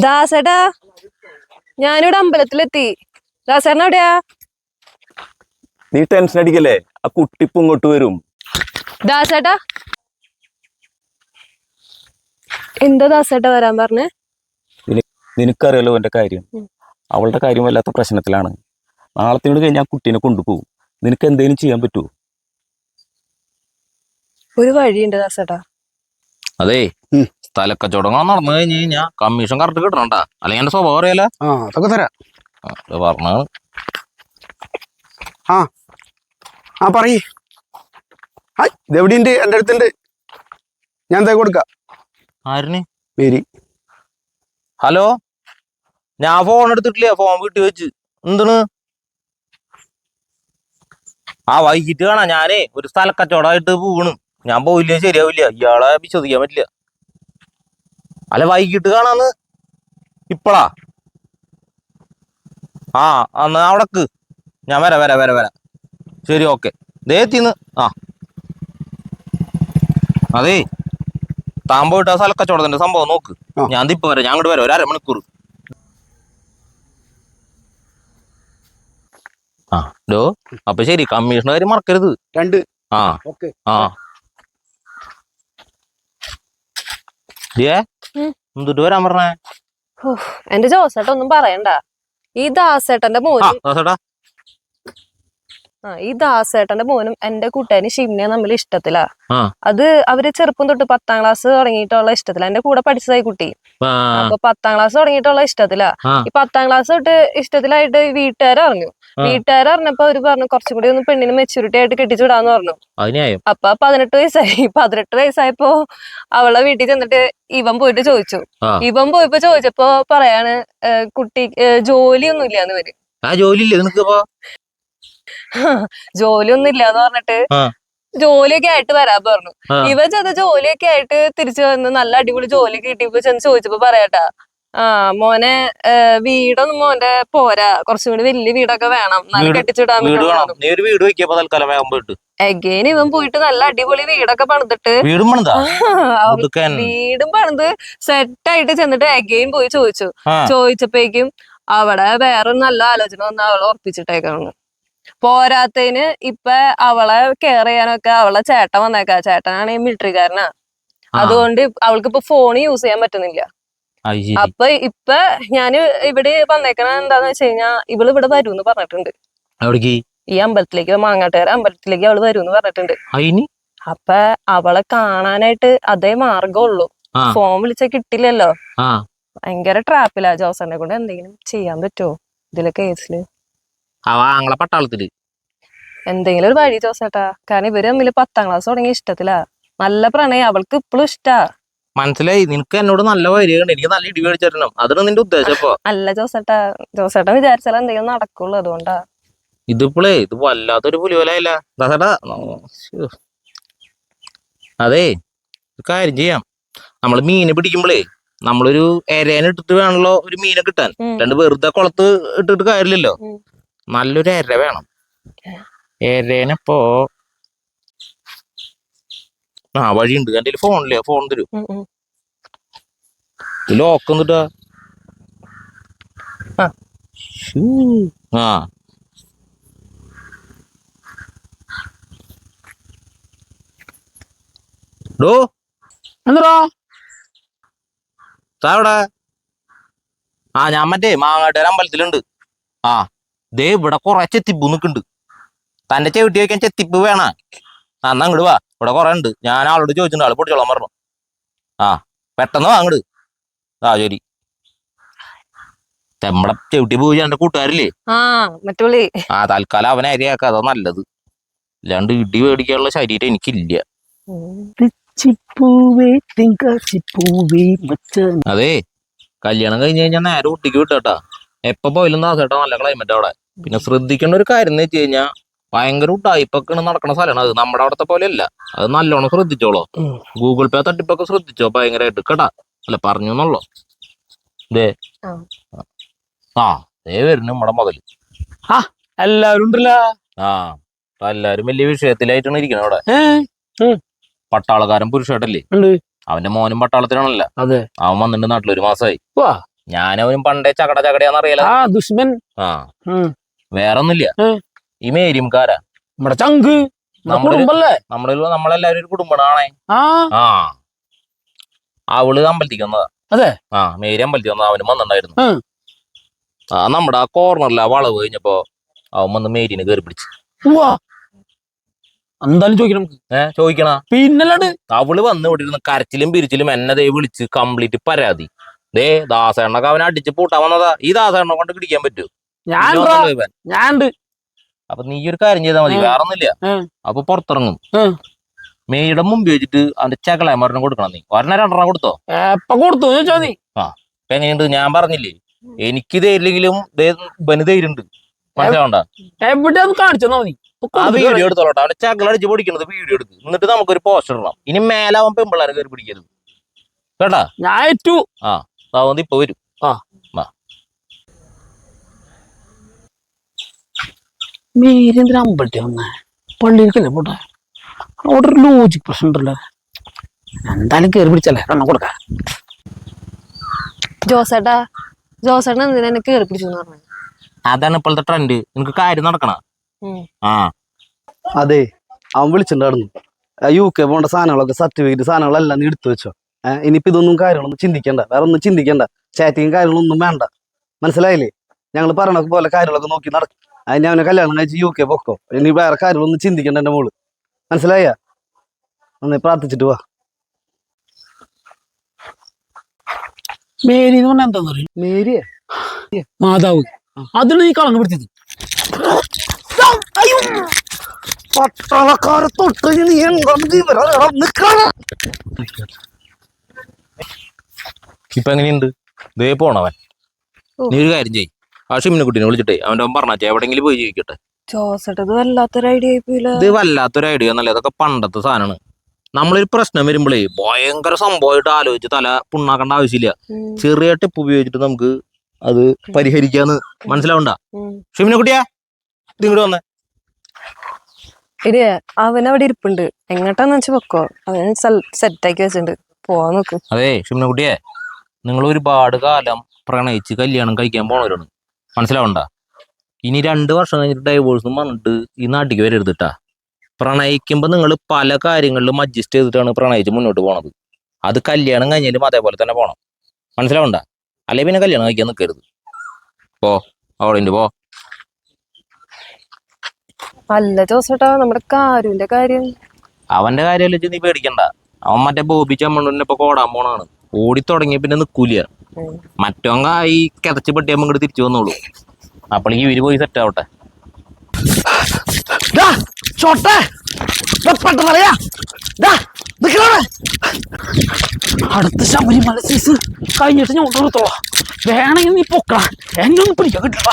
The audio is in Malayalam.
ദാസേട്ടാ ഞാനിവിടെ അമ്പലത്തിലെത്തി. ദാസേട്ടൻ എവിടെയാ? നീ ടെൻഷൻ അടിക്കല്ലേ? ആ കുട്ടിപ്പ് ഇങ്ങോട്ട് വരും. ദാസേട്ടാ. എന്താ ദാസേട്ടാ വരാൻ പറഞ്ഞേ? നിന- നിനക്കറിയാലോ എന്റെ കാര്യം. അവളുടെ കാര്യം വല്ലാത്ത പ്രശ്നത്തിലാണ്. നാളത്തിനോട് കഴിഞ്ഞാൽ ആ കുട്ടീനെ കൊണ്ടുപോകും. നിനക്ക് എന്തെങ്കിലും ചെയ്യാൻ പറ്റുമോ ഒരു വഴിയുണ്ട് ദാസേട്ടാ. അതേ. സ്ഥലക്കച്ചവടങ്ങൾ നടന്നു കഴിഞ്ഞ് കഴിഞ്ഞാ കമ്മീഷൻ കറക്റ്റ് കിട്ടണണ്ട? അല്ലെങ്കിൽ എന്റെ സ്വഭാവം അറിയാലോ? ആ അതൊക്കെ തരാം. പറഞ്ഞ ആ പറയ്. ആ ഇതെവിടെയുണ്ട് എന്റെ അടുത്തുണ്ട്. ഞാൻ തേ കൊടുക്കാം? ആരിന്? മേരി. ഹലോ? ഞാൻ ഫോൺ എടുത്തിട്ടില്ല ഫോൺ വീട്ടിൽ വെച്ച്. എന്താണ്? ആ വൈകിട്ട് കാണാ. ഞാനേ ഒരു സ്ഥലക്കച്ചവടമായിട്ട് പോകണം ഞാൻ പോയില്ലേ ശരിയാവില്ല. ഇയാളെ വിശ്വസിക്കാൻ പറ്റില്ല. അല്ല വൈകിട്ട് കാണാന്ന്? ഇപ്പളാ? ആ എന്നാ അവിടക്ക്. ഞാൻ വരാം വരാം വരാം വരാം. ശരി ഓക്കെ. ദേ എത്തിന്ന്. ആ. അതേ താൻ പോയിട്ട് ആ സ്ഥലക്കച്ചവടത്തിന്റെ സംഭവം നോക്ക്. ഞാൻ ഇപ്പൊ വരാം. ഞാൻ അങ്ങോട്ട് വരാം. ഒരു അരമണിക്കൂർ. ആ. ഡോ അപ്പൊ ശരി. കമ്മീഷണർ മറക്കരുത്. രണ്ട്. ആ. ഓക്കെ. ആ. എന്തിട്ട് വരാൻ പറഞ്ഞേ? എന്റെ ജോസേട്ട ഒന്നും പറയണ്ട. ഈ ദാസേട്ടന്റെ ആ ഈ ദാസേട്ടന്റെ മോനും എന്റെ കൂട്ടുകാരി ഷിംനയും നമ്മൾ ഇഷ്ടത്തിലാ. അത് അവർ ചെറുപ്പം തൊട്ട് പത്താം ക്ലാസ് തുടങ്ങിയിട്ടുള്ള ഇഷ്ടത്തില. എന്റെ കൂടെ പഠിച്ചതായി കുട്ടി. അപ്പൊ പത്താം ക്ലാസ് തുടങ്ങിയിട്ടുള്ള ഇഷ്ടത്തിലാ. ഈ പത്താം ക്ലാസ് തൊട്ട് ഇഷ്ടത്തിലായിട്ട്. വീട്ടുകാർ അറിഞ്ഞപ്പോ അവർ പറഞ്ഞു കുറച്ചും കൂടി ഒന്ന് പെണ്ണിന് മെച്ചൂരിറ്റി ആയിട്ട് കെട്ടിച്ചുവിടാന്ന് പറഞ്ഞു. അത് ന്യായം അപ്പൊ പതിനെട്ട് വയസ്സായി. പതിനെട്ട് വയസ്സായപ്പോ അവളെ വീട്ടിൽ ചെന്നിട്ട് ഇവൻ പോയിട്ട് ചോദിച്ചു. ഇവൻ പോയപ്പോ ചോദിച്ചപ്പോ പറയാണ് കുട്ടി ജോലിയൊന്നും ഇല്ലാന്ന് വരും ആ ജോലി ഇല്ലേ നിനക്ക് ഇപ്പൊ ജോലിയൊന്നും ഇല്ലാന്ന് പറഞ്ഞിട്ട് ജോലിയൊക്കെ ആയിട്ട് വരാൻ പറഞ്ഞു. ഇവ ചെന്ന് ജോലിയൊക്കെ ആയിട്ട് തിരിച്ചു വന്ന് നല്ല അടിപൊളി ജോലി കിട്ടിയപ്പോ ചെന്ന് ചോദിച്ചപ്പോ പറയാട്ടാ ആ മോനെ വീടൊന്നും മോന്റെ പോരാ. കുറച്ചും കൂടി വലിയ വീടൊക്കെ വേണം. നല്ല കെട്ടിച്ചിടാൻ വീട് വെക്കിയപ്പോ തൽക്കാലം വേഗം പോയിട്ട്. ഇവൻ പോയിട്ട് നല്ല അടിപൊളി വീടൊക്കെ പണിതിട്ട് വീടും പണിതാ? വീടും പണിത് സെറ്റ് ആയിട്ട് ചെന്നിട്ട് എഗെയിൻ പോയി ചോദിച്ചു. ചോദിച്ചപ്പോഴേക്കും അവിടെ വേറെ നല്ല ആലോചന വന്ന് അവളെ ഉറപ്പിച്ചിട്ടേക്കാണ്. പോരാത്തതിന് ഇപ്പൊ അവളെ കെയർ ചെയ്യാനൊക്കെ അവളെ ചേട്ടൻ വന്നേക്കാ. ചേട്ടനാണ് മിലിറ്ററിക്കാരനാ ആ, അതുകൊണ്ട് അവൾക്ക് ഇപ്പൊ ഫോൺ യൂസ് ചെയ്യാൻ പറ്റുന്നില്ല. അപ്പൊ ഇപ്പൊ ഞാൻ ഇവിടെ വന്നേക്കണ എന്താന്ന് വെച്ച് കഴിഞ്ഞാ ഇവൾ ഇവിടെ വരൂന്ന് പറഞ്ഞിട്ടുണ്ട്. ഈ അമ്പലത്തിലേക്ക് മാങ്ങാട്ടുകാര അമ്പലത്തിലേക്ക് അവൾ വരൂന്ന് പറഞ്ഞിട്ടുണ്ട്. അപ്പൊ അവളെ കാണാനായിട്ട് അതേ മാർഗമുള്ളൂ. ഫോൺ വിളിച്ച കിട്ടില്ലല്ലോ. ഭയങ്കര ട്രാപ്പിലാ ജോസനെ കൊണ്ട് എന്തെങ്കിലും ചെയ്യാൻ പറ്റുമോ ഇതിലെ കേസിൽ അവ ആങ്ങളെ പട്ടാളത്തിൽ. എന്തെങ്കിലും ഒരു വഴി ജോസേട്ടാ കാരണം ഇവർ തമ്മിൽ പത്താം ക്ലാസ് തുടങ്ങി ഇഷ്ടത്തിലാ. നല്ല പ്രണയം. അവൾക്ക് ഇപ്പോഴും ഇഷ്ടാ. മനസ്സിലായി. നിനക്ക് എന്നോട് നല്ല വരികയുണ്ട് എനിക്ക് നല്ല ഇടി മേടിച്ചിരണം അതാണ് നിന്റെ ഉദ്ദേശം ഇപ്പൊ. അല്ല ജോസേട്ടാ. ജോസേട്ടാ വിചാരിച്ചാൽ എന്തെങ്കിലും നടക്കുള്ളൂ അതുകൊണ്ടാ. ഇതിപ്പോളേ ഇത് വല്ലാത്തൊരു പുലിവലായില്ല. ദാസേട്ടാ. അതേ ഒരു കാര്യം ചെയ്യാം. നമ്മൾ മീനെ പിടിക്കുമ്പോഴേ നമ്മളൊരു എരേനെ ഇട്ടിട്ട് വേണല്ലോ ഒരു മീനെ കിട്ടാൻ. രണ്ട് വെറുതെ കുളത്ത് ഇട്ടിട്ട് കാര്യമില്ലല്ലോ. നല്ലൊരു എര വേണം. എരേനെപ്പോ ആ വഴിയുണ്ട്. എന്റെ ഫോണില്ല? ഫോൺ തരൂ. ലോക്ക് എന്നിട്ടാ. ആ. ഡോ. എന്താ താവിടെ ആ ഞാൻ മറ്റേ മാങ്ങാട്ടുകാര അമ്പലത്തിലുണ്ട്. ആ. ദേ ഇവിടെ കുറെ ചെത്തിപ്പ് നിൽക്കുന്നുണ്ട് തന്റെ ചെവിട്ടി വെക്കാൻ ചെത്തിപ്പ് വേണ. ആ എന്നാ അങ്ങോട്ട് വാ. ഇവിടെ കുറെ ഉണ്ട് ഞാൻ ആളോട് ചോദിച്ചിട്ടുണ്ട്. ആൾ പൊടിച്ചോളാൻ പറഞ്ഞു. ആ പെട്ടെന്ന് വാ അങ്ങോട്ട് ആ ശരി. നമ്മടെ ചെവിട്ടി പോയി എന്റെ കൂട്ടുകാരില്ലേ? ആ മറ്റുള്ളി ആ തൽക്കാലം അവനെ അരിയാക്ക അതാ നല്ലത്. അല്ലാണ്ട് ഇടി മേടിക്കാനുള്ള ശരീരം എനിക്കില്ല. അതെ കല്യാണം കഴിഞ്ഞ് കഴിഞ്ഞാൽ നേരെ കുട്ടിക്ക് വിട്ടാ എപ്പോ പോയാലും നാസേട്ടാ നല്ല ക്ലൈമറ്റ് അവിടെ. പിന്നെ ശ്രദ്ധിക്കേണ്ട ഒരു കാര്യം എന്ന് വെച്ച് കഴിഞ്ഞാൽ ഭയങ്കര ഉടായ്പൊക്കെ നടക്കുന്ന സ്ഥലമാണ് അത് നമ്മുടെ അവിടത്തെ പോലെ അല്ല അത് നല്ലോണം ശ്രദ്ധിച്ചോളോ. ഗൂഗിൾ പേ തട്ടിപ്പൊക്കെ ശ്രദ്ധിച്ചോ? ഭയങ്കരമായിട്ട് കേട്ടാ. അല്ല പറഞ്ഞു എന്നുള്ളോ. ഇതേ ആ. ആ ദേ വരുന്നു നമ്മുടെ മുതൽ എല്ലാവരും ഉണ്ടല്ലോ. ആ എല്ലാരും വലിയ വിഷയത്തിലായിട്ടാണ് ഇരിക്കുന്നത് അവിടെ. പട്ടാളക്കാരൻ പുരുഷായിട്ടല്ലേ ഉണ്ട്. അവന്റെ മോനും പട്ടാളത്തിലാണല്ല. അവൻ വന്നിട്ട് നാട്ടിൽ ഒരു മാസമായി ഞാനവനും പണ്ടേ ചകട ചകടയാന്ന് അറിയാലോ. ആ ദുഷ്മൻ. ആ. വേറെ ഒന്നുമില്ല. ഈ മേരിയംകാരാ. നമ്മുടെ ചങ്ക്. കുടുംബല്ലേ? നമ്മളെ നമ്മളെല്ലാവരും ഒരു കുടുംബമാണേ ആ. അവൾ അമ്പലത്തിക്ക് വന്നതാ. അതെ? ആ മേരി അമ്പലത്തിൽ വന്നതാ. അവനും വന്നിട്ടുണ്ടായിരുന്നു. ആ നമ്മുടെ ആ കോർണറിൽ ആ വളവ് കഴിഞ്ഞപ്പോ അവൻ വന്ന് മേരിനെ കയറി പിടിച്ചു. എന്തായാലും ചോദിക്കണം ഏ ചോദിക്കണ? പിന്നല്ലാണ്ട്. അവൾ വന്ന് ഇവിടെ ഇരുന്ന് കരച്ചിലും പിരിച്ചിലും എന്നെ ദേ വിളിച്ച് കംപ്ലീറ്റ് പരാതി. ദേ ദാസേണ്ണൊക്കെ അവനെ അടിച്ച് പൂട്ടാൻ വന്നതാ. ഈ ദാസേണ്ണ കൊണ്ട് പിടിക്കാൻ പറ്റൂ ഞാൻ ഞാൻ അപ്പൊ നീ ഒരു കാര്യം ചെയ്താൽ മതി വേറൊന്നുമില്ല. വേറെ ഒന്നുമില്ല ഉം. അപ്പൊ പുറത്തിറങ്ങും. മേയുടെ മുമ്പ് വെച്ചിട്ട് അവന്റെ ചകളയമരണം കൊടുക്കണം നീ. ഒരെണ്ണം രണ്ടെണ്ണം കൊടുത്തോ? എപ്പ കൊടുത്തു? ആ. എങ്ങനെയുണ്ട്? ഞാൻ പറഞ്ഞില്ലേ? എനിക്ക് ധൈര്യമില്ലെങ്കിലും ദേ ഇവന് ധൈര്യമുണ്ട്. മനസ്സിലാവണ്ട? എവിടെ കാണിച്ചു മതി ആ വീഡിയോ എടുത്തോളട്ടോ അവന്റെ ചകളടിച്ച് പൊടിക്കുന്നത് വീഡിയോ എടുക്ക്. എന്നിട്ട് നമുക്കൊരു പോസ്റ്റർ ഇടണം ഇനി മേലാവാൻ പെമ്പിള്ളേരെ കയറി പിടിക്കരുത്. കേട്ടാ? ഞാൻ ഏറ്റു. അതാവുന്നത് ഇപ്പൊ വരും. മേരെന്തിനാ അമ്പലത്തിൽ വന്നേ. പള്ളിയിലേക്കല്ലേ പോട്ടെ? അവിടെ ഒരു ലോജിക് പ്രശ്നം ഉണ്ടല്ലോ. എന്തായാലും കയറി പിടിച്ചല്ലേ? എണ്ണം കൊടുക്കാം. ജോസേട്ടാ ജോസേട്ടൻ എന്തിനാ എന്നെ കേറി പിടിച്ചു എന്ന് പറഞ്ഞു? അതാണ് ഇപ്പോഴത്തെ ട്രെൻഡ് നിനക്ക് കാര്യം നടക്കണ? ആ. അതെ അവൻ വിളിച്ചിട്ടുണ്ടായിരുന്നു. യു കെ പോകേണ്ട സാധനങ്ങളൊക്കെ സർട്ടിഫിക്കറ്റ് സാധനങ്ങളെല്ലാം നീ എടുത്തു വെച്ചോ? ഏഹ് ഇനിയിപ്പോ ഇതൊന്നും കാര്യങ്ങളൊന്നും ചിന്തിക്കണ്ട. വേറെ ഒന്നും ചിന്തിക്കണ്ട. ചാറ്റിങ്ങും കാര്യങ്ങളൊന്നും വേണ്ട. മനസ്സിലായില്ലേ? ഞങ്ങൾ പറയണ പോലെ കാര്യങ്ങളൊക്കെ നോക്കി നടക്കും. അതിന് അവനെ കല്യാണം കഴിച്ച് യു കെ പൊക്കോ. ഇനി വേറെ കാര്യങ്ങളൊന്നും ചിന്തിക്കണ്ട എന്റെ മോൾ. മനസ്സിലായ? ഒന്ന് പ്രാർത്ഥിച്ചിട്ട് വാ. മേരി എന്ന് പറഞ്ഞാൽ എന്താന്ന് പറയും മേരിയെ? മാതാവ്. അതിന് നീ കളഞ്ഞു പിടിച്ചത്. പട്ടാളക്കാരെ തൊട്ട് നീ ഇപ്പൊ എങ്ങനെയുണ്ട്? ദേ പോണവൻ. നീ ഒരു കാര്യം ചെയ്യ്. ആ ഷിമിനെ കുട്ടീനെ വിളിച്ചിട്ടേ അവന്റെ പറഞ്ഞാച്ചേ പറഞ്ഞാ എവിടെങ്കിലും പോയി ജീവിക്കട്ടെ. വല്ലാത്തൊരു ഐഡിയ ആയിപ്പോയില്ല ഇത് വല്ലാത്തൊരു ഐഡിയ എന്നല്ല ഇതൊക്കെ പണ്ടത്തെ സാധനമാണ് നമ്മളൊരു പ്രശ്നം വരുമ്പോഴേ ഭയങ്കര സംഭവമായിട്ട് ആലോചിച്ച് തല പുണ്ണാക്കേണ്ട ആവശ്യമില്ല. ചെറിയ ടിപ്പ് ഉപയോഗിച്ചിട്ട് നമുക്ക് അത് പരിഹരിക്കാന്ന് മനസ്സിലാവണ്ട? ഷിമിനെ കുട്ടിയാ ഇങ്ങോട്ട് വന്നേ. അവനവിടെ അവൻ അവിടെ ഇരിപ്പുണ്ട്. എങ്ങോട്ടാന്ന് വെച്ച് വെക്കോ അവൻ സെറ്റാക്കി വെച്ചിട്ടുണ്ട്. പോവാൻ നോക്ക്. അതെ ഷിമിനെ കുട്ടിയെ നിങ്ങൾ ഒരുപാട് കാലം പ്രണയിച്ച് കല്യാണം കഴിക്കാൻ പോണവരാണ്. മനസ്സിലാവണ്ട? ഇനി രണ്ട് വർഷം കഴിഞ്ഞിട്ട് ഡൈവോഴ്സും പറഞ്ഞിട്ട് ഈ നാട്ടിലേക്ക് വരരുത് പ്രണയിക്കുമ്പോൾ നിങ്ങൾ പല കാര്യങ്ങളിലും അഡ്ജസ്റ്റ് ചെയ്തിട്ടാണ് പ്രണയിച്ച് മുന്നോട്ട് പോണത്. അത് കല്യാണം കഴിഞ്ഞാലും അതേപോലെ തന്നെ പോണം. മനസ്സിലാവണ്ട? അല്ലെ പിന്നെ കല്യാണം കഴിക്കാൻ നിൽക്കരുത് പോ അവിടെ പോ. അല്ല ജോസേട്ടാ നമ്മുടെ കാരുവിന്റെ കാര്യം. അവന്റെ കാര്യമല്ല നീ പേടിക്കണ്ട. അവൻ മറ്റേ ബോബി ചമ്മണ്ണൂരിനെ ഇപ്പൊ കോടാൻ പോണാണ് ഓടി തുടങ്ങിയ പിന്നെ നിക്കൂല. ഉം. മറ്റോങ്ക ഈ കിതച്ച് പെട്ടിയാകുമ്പോൾ ഇങ്ങോട്ട് തിരിച്ചു വന്നോളൂ. അപ്പോഴേക്ക് ഇവർ പോയി സെറ്റ് ആവട്ടെ. അടുത്ത ശബരിമല സീസ് കഴിഞ്ഞിട്ട് ഞാൻ വേണമെങ്കിൽ നീ പൊക്കളാ എന്നെ ഒന്നും പിടിക്കാൻ കിട്ടില്ല